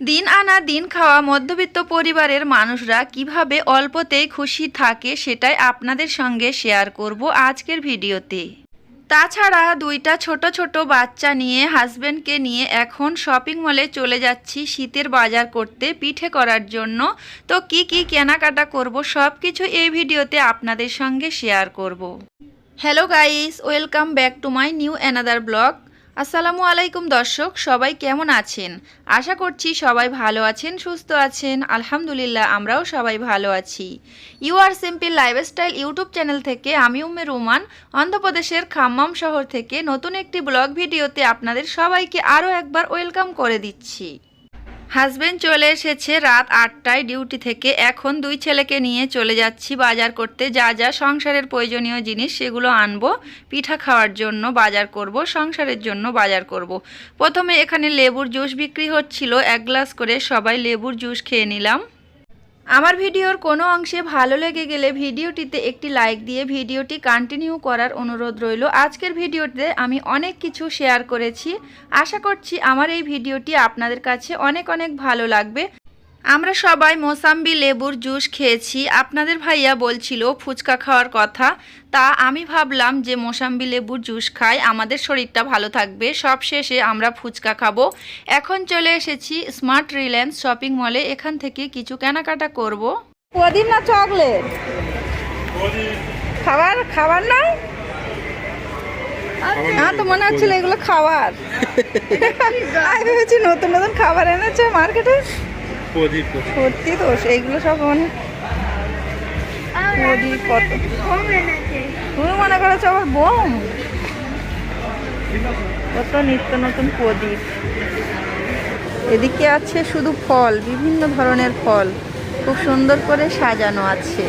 দিন আনা দিন খাওয়া মধ্যবিত্ত পরিবারের মানুষরা কীভাবে অল্পতেই খুশি থাকে সেটাই আপনাদের সঙ্গে শেয়ার করব আজকের ভিডিওতে। তাছাড়া দুইটা ছোট ছোট বাচ্চা নিয়ে হাজবেন্ডকে নিয়ে এখন শপিং মলে চলে যাচ্ছি শীতের বাজার করতে পিঠে করার জন্য। তো কি কি কেনাকাটা করব সব কিছু এই ভিডিওতে আপনাদের সঙ্গে শেয়ার করব। Hello guys, welcome back to my new another blog. আসসালামু আলাইকুম দর্শক, সবাই কেমন আছেন? আশা করছি সবাই ভালো আছেন, সুস্থ আছেন। আলহামদুলিল্লাহ, আমরাও সবাই ভালো আছি। You are simple lifestyle YouTube channel থেকে আমি উম্মে রুমান, অন্ধ্রপ্রদেশের খাম্মাম শহর থেকে নতুন একটি ব্লগ ভিডিওতে আপনাদের সবাইকে আরও একবার ওয়েলকাম করে দিচ্ছি। হাজবেন্ড চলে এসেছে রাত আটটায় ডিউটি থেকে। এখন দুই ছেলেকে নিয়ে চলে যাচ্ছি বাজার করতে। যা যা সংসারের প্রয়োজনীয় জিনিস সেগুলো আনব, পিঠা খাওয়ার জন্য বাজার করব, সংসারের জন্য বাজার করব। প্রথমে এখানে লেবুর জুস বিক্রি হচ্ছিল, এক গ্লাস করে সবাই লেবুর জুস খেয়ে নিলাম। আমার ভিডিওর কোনো অংশে ভালো লেগে গেলে ভিডিওটিতে একটি লাইক দিয়ে ভিডিওটি কন্টিনিউ করার অনুরোধ রইল। আজকের ভিডিওতে আমি অনেক কিছু শেয়ার করেছি। আশা করছি আমার এই ভিডিওটি আপনাদের কাছে অনেক অনেক ভালো লাগবে। আমরা সবাই মোসাম্বি লেবুর জুস খেয়েছি। আপনাদের ভাইয়া বলছিল ফুচকা খাওয়ার কথা। তা আমি ভাবলাম যে মোসাম্বি লেবুর জুস খাই আমাদের শরীরটা ভালো থাকবে। সব শেষে আমরা ফুচকা খাব। এখন চলে এসেছি স্মার্ট রিলায়েন্স শপিং মলে। এখান থেকে কিছু কেনাকাটা করব। প্রদীপ না চকলেট? খাবার খাবার নাই? না তো মনে হচ্ছিল এগুলো খাবার আমি ভেবেছি নতুন নতুন খাবার এনেছে মার্কেটে। প্রদীপ সত্যি তো সব মানে প্রদীপ কত তুমি মনে করেছ আবার বোম? কত নিত্য নতুন প্রদীপ। এদিকে আছে শুধু ফল বিভিন্ন ধরনের ফল। খুব সুন্দর করে সাজানো আছে।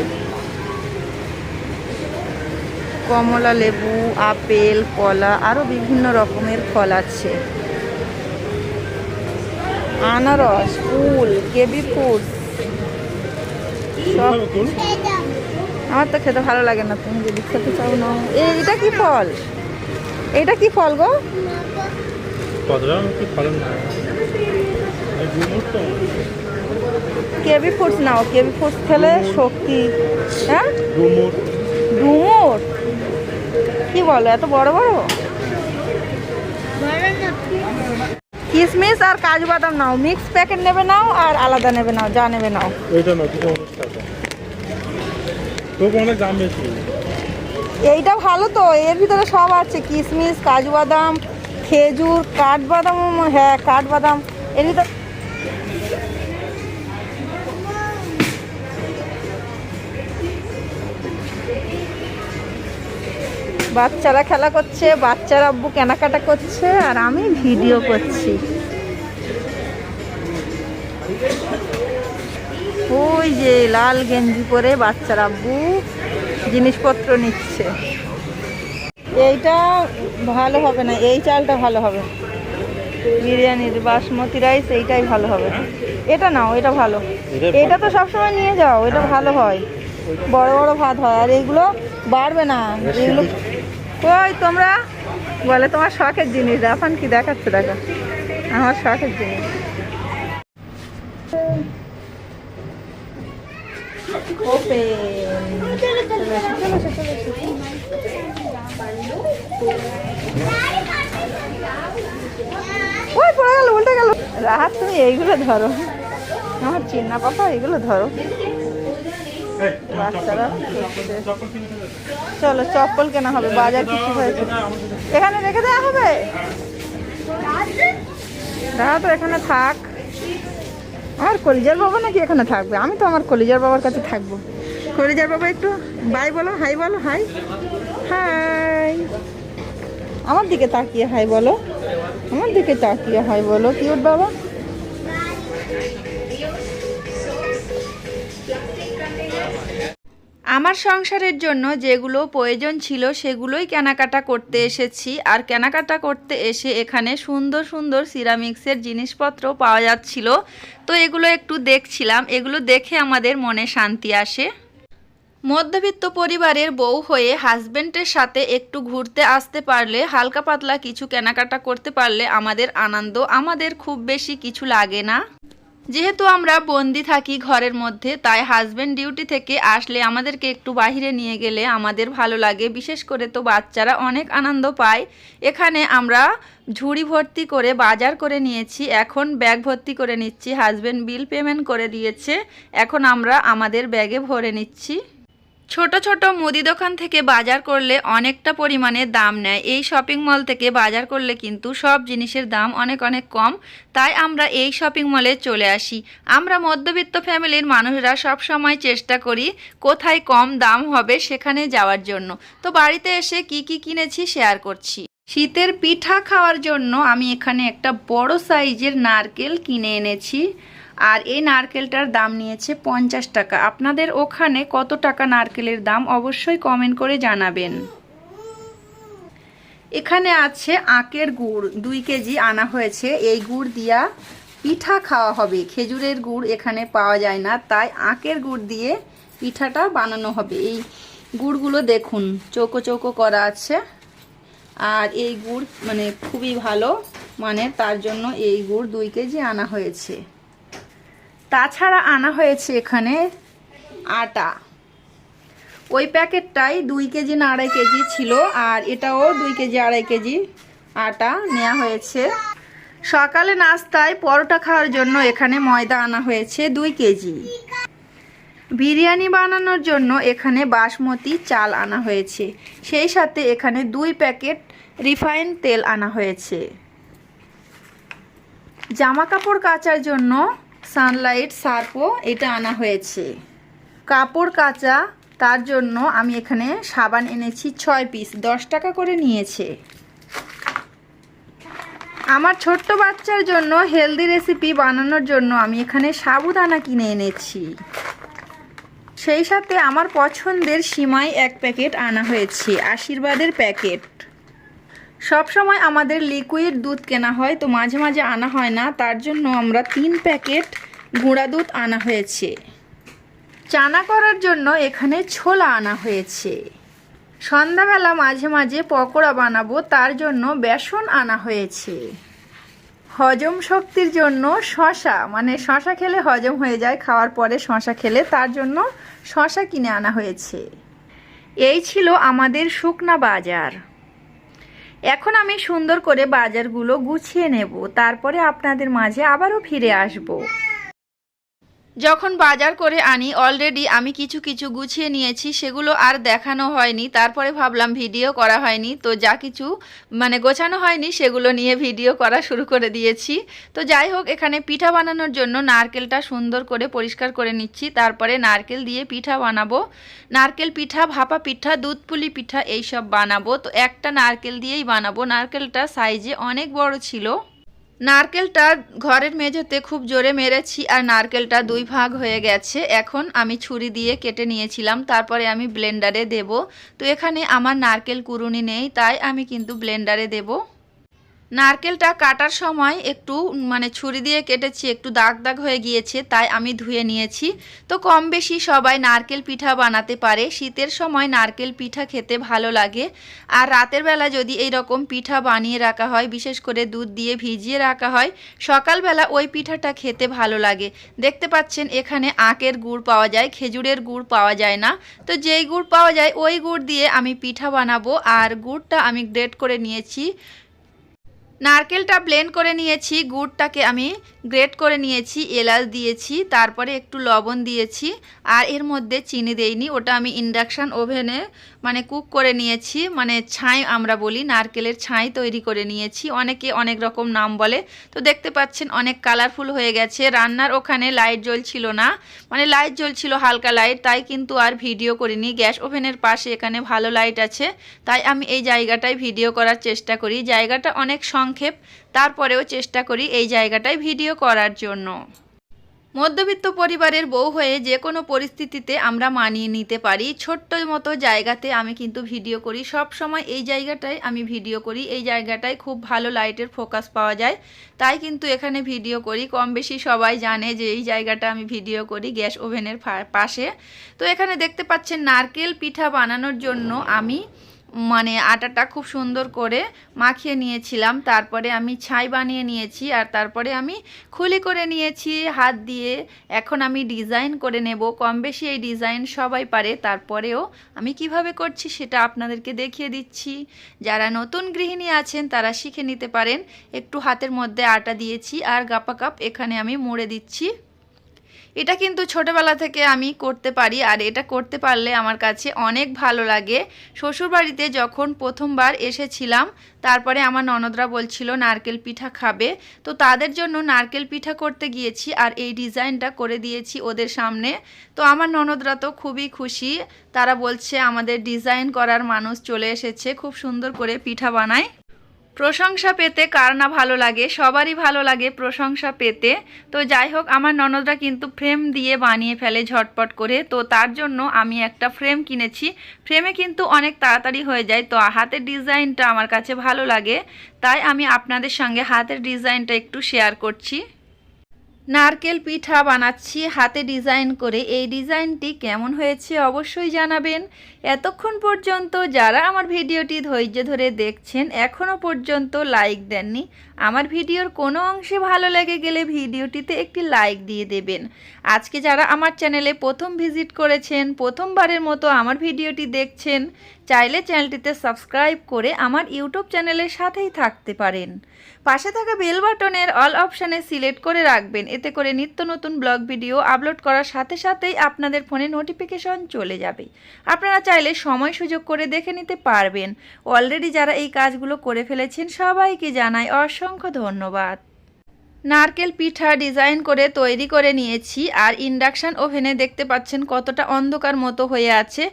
কমলা লেবু আপেল কলা আরও বিভিন্ন রকমের ফল আছে। আনারস ফুল কেবি ফুড সব। আমার তো খেতে ভালো লাগে না তুমি যদি খেতে চাও না এই এটা কি ফল? এটা কি ফল গো? কেবি ফুডস নাও কেবি ফুডস খেলে শক্তি হ্যাঁ? ডুমুর কি বলো এত বড় বড়? কিশমিশ আর কাজু বাদাম নাও। মিক্স প্যাকেট নেবে নাও আর আলাদা নেবে নাও যা নেবে নাও। ওইটা না দুটো অনেক টাকা। তো অনেক দাম বেশি। এইটা ভালো তো এর ভিতরে সব আছে কিশমিশ কাজু বাদাম খেজুর কাঠবাদাম হ্যাঁ কাঠবাদাম। এর ভিতরে বাচ্চারা খেলা করছে বাচ্চারা আব্বু কেনাকাটা করছে আর আমি ভিডিও করছি। ওই যে লাল গেঞ্জি পরে বাচ্চারা আব্বু জিনিসপত্র নিচ্ছে। এইটা ভালো হবে না এই চালটা ভালো হবে বিরিয়ানির বাসমতি রাইস এইটাই ভালো হবে এটা নাও এটা ভালো। এটা তো সবসময় নিয়ে যাও এটা ভালো হয়। বড় বড় ভাত হয় আর এইগুলো বাড়বে না। এগুলো কই তোমরা? বলে তোমার শখের জিনিস, এখন কি দেখাচ্ছে দেখো। আমার শখের জিনিস। ওই পড়ে গেল, উল্টে গেল। রাহাত, তুমি এইগুলো ধরো। আমার চিন্না পাপা এগুলো ধরো। বাচ্চারা চলো চপ্পল কেনা হবে বাজার কিছু হয়েছে। এখানে রেখে দেওয়া হবে? রাহাত তো এখানে থাক। আমার কলিজার বাবা নাকি এখানে থাকবে? আমি তো আমার কলিজার বাবার কাছে থাকব। কলিজার বাবা একটু বাই বলো হাই বলো হাই। হাই। আমার দিকে তাকিয়ে হাই বলো। আমার দিকে তাকিয়ে হাই বলো কিউট বাবা। আমার সংসারের জন্য যেগুলো প্রয়োজন ছিল সেগুলোই কেনাকাটা করতে এসেছি। আর কেনাকাটা করতে এসে এখানে সুন্দর সুন্দর সিরামিক্সের জিনিসপত্র পাওয়া যাচ্ছিল। তো এগুলো একটু দেখছিলাম। এগুলো দেখে আমাদের মনে শান্তি আসে। মধ্যবিত্ত পরিবারের বউ হয়ে হাজবেন্ডের সাথে একটু ঘুরতে আসতে পারলে, হালকা পাতলা কিছু কেনাকাটা করতে পারলে আমাদের আনন্দ, আমাদের খুব বেশি কিছু লাগে না। যেহেতু আমরা বন্দি থাকি ঘরের মধ্যে, তাই হাজব্যান্ড ডিউটি থেকে আসলে আমাদেরকে একটু বাহিরে নিয়ে গেলে আমাদের ভালো লাগে। বিশেষ করে তো বাচ্চারা অনেক আনন্দ পায়। এখানে আমরা ঝুড়ি ভর্তি করে বাজার করে নিয়েছি। এখন ব্যাগ ভর্তি করে নিচ্ছি। হাজব্যান্ড বিল পেমেন্ট করে দিয়েছে। এখন আমরা আমাদের ব্যাগে ভরে নিচ্ছি। ছোট ছোট মুদি দোকান থেকে বাজার করলে অনেকটা পরিমাণে দাম নেয়। এই শপিং মল থেকে বাজার করলে কিন্তু সব জিনিসের দাম অনেক অনেক কম। তাই আমরা এই শপিং মলে চলে আসি। আমরা মধ্যবিত্ত ফ্যামিলির মানুষরা সব সময় চেষ্টা করি কোথায় কম দাম হবে সেখানে যাওয়ার জন্য। তো বাড়িতে এসে কি কি কিনেছি শেয়ার করছি। শীতের পিঠা খাওয়ার জন্য আমি এখানে একটা বড় সাইজের নারকেল কিনে এনেছি। আর এই নারকেলটার দাম নিয়েছে পঞ্চাশ টাকা। আপনাদের ওখানে কত টাকা নারকেলের দাম অবশ্যই কমেন্ট করে জানাবেন। এখানে আছে আখের গুড়, দুই কেজি আনা হয়েছে। এই গুড় দিয়া পিঠা খাওয়া হবে। খেজুরের গুড় এখানে পাওয়া যায় না, তাই আখের গুড় দিয়ে পিঠাটা বানানো হবে। এই গুড়গুলো দেখুন, চৌকো চৌকো করা আছে। আর এই গুড় মানে খুবই ভালো মানে তার জন্য এই গুড় দুই কেজি আনা হয়েছে। তাছাড়া আনা হয়েছে এখানে আটা। ওই প্যাকেটটাই দুই কেজি না আড়াই কেজি ছিল, আর এটাও দুই কেজি আড়াই কেজি আটা নেওয়া হয়েছে। সকালে নাস্তায় পরোটা খাওয়ার জন্য এখানে ময়দা আনা হয়েছে দুই কেজি। বিরিয়ানি বানানোর জন্য এখানে বাসমতি চাল আনা হয়েছে। সেই সাথে এখানে দুই প্যাকেট রিফাইন তেল আনা হয়েছে। জামা কাপড় কাচার জন্য সানলাইট, সার্পও এটা আনা হয়েছে। কাপড় কাচা, তার জন্য আমি এখানে সাবান এনেছি ছয় পিস, দশ টাকা করে নিয়েছে। আমার ছোট্ট বাচ্চার জন্য হেলদি রেসিপি বানানোর জন্য আমি এখানে সাবুদানা কিনে এনেছি। সেই সাথে আমার পছন্দের সিমাই এক প্যাকেট আনা হয়েছে, আশীর্বাদের প্যাকেট। সব সময় আমাদের লিকুইড দুধ কেনা হয়, তো মাঝে মাঝে আনা হয় না, তার জন্য আমরা তিন প্যাকেট গুঁড়া দুধ আনা হয়েছে। চানা করার জন্য এখানে ছোলা আনা হয়েছে। সন্ধ্যাবেলা মাঝে মাঝে পকোড়া বানাবো, তার জন্য বেসন আনা হয়েছে। হজম শক্তির জন্য শশা মানে শশা খেলে হজম হয়ে যায়, খাওয়ার পরে শশা খেলে, তার জন্য শশা কিনে আনা হয়েছে। এই ছিল আমাদের শুকনা বাজার। এখন আমি সুন্দর করে বাজারগুলো গুছিয়ে নেব। তারপরে আপনাদের মাঝে আবারও ফিরে আসব। যখন বাজার করে আনি অলরেডি আমি কিছু কিছু গুছিয়ে নিয়েছি, সেগুলো আর দেখানো হয়নি। তারপরে ভাবলাম ভিডিও করা হয়নি। তো যা কিছু মানে গোছানো হয়নি, সেগুলো নিয়ে ভিডিও করা শুরু করে দিয়েছি। তো যাই হোক, এখানে পিঠা বানানোর জন্য নারকেলটা সুন্দর করে পরিষ্কার করে নিচ্ছি। তারপরে নারকেল দিয়ে পিঠা বানাবো। নারকেল পিঠা, ভাপা পিঠা দুধ পুলি পিঠা, এইসব বানাবো। তো একটা নারকেল দিয়েই বানাবো। নারকেলটা সাইজে অনেক বড় ছিল। নারকেলটা ঘরের মেঝেতে খুব জোরে মেরেছি আর নারকেলটা দুই ভাগ হয়ে গেছে। এখন আমি ছুরি দিয়ে কেটে নিয়েছিলাম, তারপরে আমি ব্লেন্ডারে দেব। তো এখানে আমার নারকেল কুরুনি নেই, তাই আমি কিন্তু ব্লেন্ডারে দেব। নারকেলটা কাটার সময় একটু মানে ছুরি দিয়ে কেটেছি, একটু দাগ দাগ হয়ে গিয়েছে, তাই আমি ধুয়ে নিয়েছি। তো কম বেশি সবাই নারকেল পিঠা বানাতে পারে। শীতের সময় নারকেল পিঠা খেতে ভালো লাগে। আর রাতের বেলা যদি এই রকম পিঠা বানিয়ে রাখা হয়, বিশেষ করে দুধ দিয়ে ভিজিয়ে রাখা হয়, সকালবেলা ওই পিঠাটা খেতে ভালো লাগে। দেখতে পাচ্ছেন, এখানে আখের গুড় পাওয়া যায়, খেজুরের গুড় পাওয়া যায় না। তো যেই গুড় পাওয়া যায়, ওই গুড় দিয়ে আমি পিঠা বানাবো। আর গুড়টা আমি গ্রেট করে নিয়েছি। নারকেলটা ব্লেন্ড করে নিয়েছি, গুড়টাকে আমি গ্রেট করে নিয়েছি, এলাচ দিয়েছি, তারপরে একটু লবণ দিয়েছি, আর এর মধ্যে চিনি দেইনি, ওটা আমি ইন্ডাকশান ওভেনে মানে কুক করে নিয়েছি মানে ছাই আমরা বলি, নারকেলের ছাই তৈরি করে নিয়েছি, অনেকে অনেক রকম নাম বলে, তো দেখতে পাচ্ছেন অনেক কালারফুল হয়ে গেছে, রান্নার ওখানে লাইট জ্বলছিল না মানে লাইট জ্বলছিল, হালকা লাইট তাই কিন্তু আর ভিডিও করিনি, গ্যাস ওভেনের পাশে এখানে ভালো লাইট আছে, তাই আমি এই জায়গাটায় ভিডিও করার চেষ্টা করি, জায়গাটা অনেক সংক্ষেপ, তারপরেও চেষ্টা করি এই জায়গাটায় ভিডিও করার জন্য। মধ্যবিত্ত পরিবারের বউ হয়ে যে কোনো পরিস্থিতিতে আমরা মানিয়ে নিতে পারি, ছোট্ট মতো জায়গাতে আমি কিন্তু ভিডিও করি। সব সময় এই জায়গাটায় আমি ভিডিও করি, এই জায়গাটায় খুব ভালো লাইটের ফোকাস পাওয়া যায়। তাই কিন্তু এখানে ভিডিও করি। কম বেশি সবাই জানে যে এই জায়গাটা আমি ভিডিও করি গ্যাস ওভেনের পাশে। তো এখানে দেখতে পাচ্ছেন নারকেল পিঠা বানানোর জন্য আমি মানে আটাটা খুব সুন্দর করে মাখিয়ে নিয়েছিলাম। তারপরে আমি ছাই বানিয়ে নিয়েছি আর তারপরে আমি খুলি করে নিয়েছি, হাত দিয়ে। এখন আমি ডিজাইন করে নেব, কম বেশি এই ডিজাইন সবাই পারে। তারপরেও আমি কীভাবে করছি সেটা আপনাদেরকে দেখিয়ে দিচ্ছি। যারা নতুন গৃহিণী আছেন, তারা শিখে নিতে পারেন। একটু হাতের মধ্যে আটা দিয়েছি আর গাপা কাপ এখানে আমি মুড়ে দিচ্ছি। এটা কিন্তু ছোটবেলা থেকে আমি করতে পারি, আর এটা করতে পারলে আমার কাছে অনেক ভালো লাগে। শ্বশুরবাড়িতে যখন প্রথমবার এসেছিলাম, তারপরে আমার ননদরা বলছিল, নারকেল পিঠা খাবে। তো তাদের জন্য নারকেল পিঠা করতে গিয়েছি, আর এই ডিজাইনটা করে দিয়েছি ওদের সামনে। তো আমার ননদরা তো খুবই খুশি। তারা বলছে, আমাদের ডিজাইন করার মানুষ চলে এসেছে, খুব সুন্দর করে পিঠা বানায়। প্রশংসা পেতে কার না ভালো লাগে? সবারই ভালো লাগে প্রশংসা পেতে। তো যাই হোক, আমার ননদরা কিন্তু ফ্রেম দিয়ে বানিয়ে ফেলে ঝটপট করে। তো তার জন্য আমি একটা ফ্রেম কিনেছি। ফ্রেমে কিন্তু অনেক তাড়াতাড়ি হয়ে যায়। তো হাতের ডিজাইনটা আমার কাছে ভালো লাগে। তাই আমি আপনাদের সঙ্গে হাতের ডিজাইনটা একটু শেয়ার করছি। নারকেল পিঠা বানাচ্ছি, হাতে ডিজাইন করে। এই ডিজাইনটি কেমন হয়েছে অবশ্যই জানাবেন। এতক্ষণ পর্যন্ত যারা আমার ভিডিওটি ধৈর্য ধরে দেখছেন এখনও পর্যন্ত লাইক দেননি, আমার ভিডিওর কোনো অংশে ভালো লেগে গেলে ভিডিওটিতে একটি লাইক দিয়ে দেবেন। আজকে যারা আমার চ্যানেলে প্রথম ভিজিট করেছেন, প্রথমবারের মতো আমার ভিডিওটি দেখছেন চাইলে চ্যানেলটিতে সাবস্ক্রাইব করে আমার ইউটিউব চ্যানেলের সাথেই থাকতে পারেন। পাশে থাকা বেল বাটনের অল অপশানে সিলেক্ট করে রাখবেন। এতে করে নিত্য নতুন ব্লগ ভিডিও আপলোড করার সাথে সাথেই আপনাদের ফোনে নোটিফিকেশন চলে যাবে। আপনারা চাইলে সময় সুযোগ করে দেখে নিতে পারবেন। অলরেডি যারা এই কাজগুলো করে ফেলেছেন সবাইকে জানাই অসংখ্য ধন্যবাদ। নারকেল পিঠা ডিজাইন করে তৈরি করে নিয়েছি আর ইন্ডাকশান ওভেনে দেখতে পাচ্ছেন কতটা অন্ধকার মতো হয়ে আছে।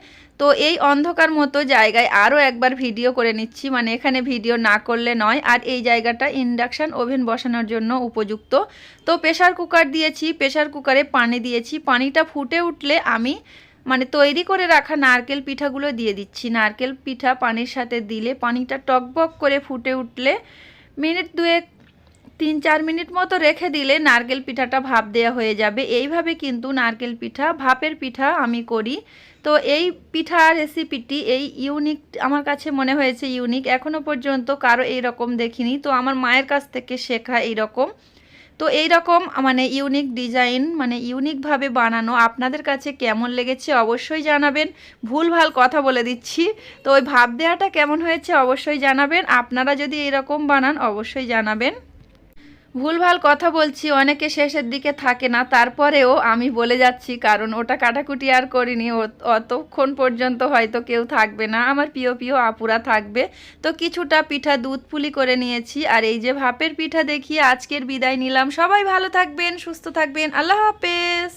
তো এই অন্ধকার মতো জায়গায় আরও একবার ভিডিও করে নিচ্ছি। মানে এখানে ভিডিও না করলে নয়। আর এই জায়গাটা ইন্ডাকশান ওভেন বসানোর জন্য উপযুক্ত। তো প্রেশার কুকার দিয়েছি প্রেশার কুকারে পানি দিয়েছি। পানিটা ফুটে উঠলে আমি মানে তৈরি করে রাখা নারকেল পিঠাগুলো দিয়ে দিচ্ছি। নারকেল পিঠা পানির সাথে দিলে পানিটা টকবক করে ফুটে উঠলে মিনিট দুয়েক তিন চার মিনিট মতো রেখে দিলে নারকেল পিঠাটা ভাপ দেওয়া হয়ে যাবে। এইভাবে কিন্তু নারকেল পিঠা, ভাপের পিঠা আমি করি। তো এই পিঠা রেসিপিটি এই ইউনিক আমার কাছে মনে হয়েছে ইউনিক এখনও পর্যন্ত কারও এই রকম দেখিনি। তো আমার মায়ের কাছ থেকে শেখা এই রকম তো এই রকম মানে ইউনিক ডিজাইন মানে ইউনিকভাবে বানানো। আপনাদের কাছে কেমন লেগেছে অবশ্যই জানাবেন। ভুলভাল কথা বলে দিচ্ছি। তো ওই ভাব দেওয়াটা কেমন হয়েছে অবশ্যই জানাবেন। আপনারা যদি এরকম বানান, অবশ্যই জানাবেন। ভুলভাল কথা বলছি, অনেকে শেষের দিকে থাকে না, তারপরেও আমি বলে যাচ্ছি, কারণ ওটা কাটাকুটি আর করিনি অতক্ষণ পর্যন্ত হয়তো কেউ থাকবে না, আমার প্রিয় প্রিয় আপুরা থাকবে। তো কিছুটা পিঠা দুধ পুলি করে নিয়েছি, আর এই যে ভাপের পিঠা দেখিয়ে আজকের বিদায় নিলাম। সবাই ভালো থাকবেন, সুস্থ থাকবেন, আল্লাহ হাফেজ।